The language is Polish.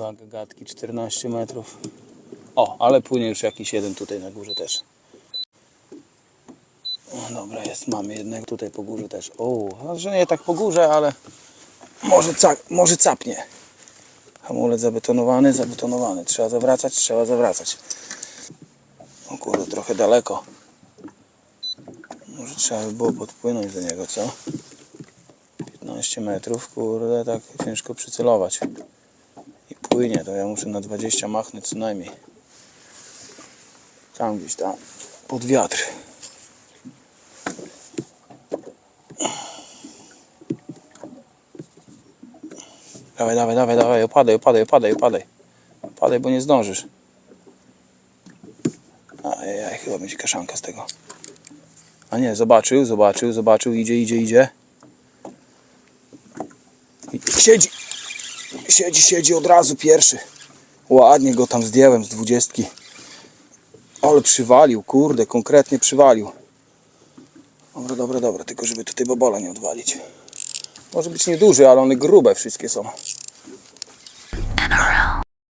Dwa gagatki, 14 metrów. O, ale płynie już jakiś jeden tutaj na górze też. O, dobra, jest, mamy jednego tutaj po górze też. O, że nie tak po górze, ale może, ca może capnie. Hamulec zabetonowany, zabetonowany. Trzeba zawracać, trzeba zawracać. O kurde, trochę daleko. Może trzeba by było podpłynąć do niego, co? 15 metrów, kurde, tak ciężko przycelować. Płynie, to ja muszę na 20 machnąć co najmniej. Tam gdzieś tam, pod wiatr. Dawaj, dawaj, dawaj, dawaj, opadaj, opadaj, opadaj, opadaj. Opadaj, bo nie zdążysz. Ajajaj, chyba będzie kaszanka z tego. A nie, zobaczył, zobaczył, zobaczył, idzie, idzie, idzie. I siedzi, Siedzi, siedzi od razu pierwszy. Ładnie go tam zdjąłem z dwudziestki. Ale przywalił, kurde, konkretnie przywalił. Dobra, dobra, dobra, tylko żeby tutaj bobola nie odwalić. Może być nieduży, ale one grube wszystkie są.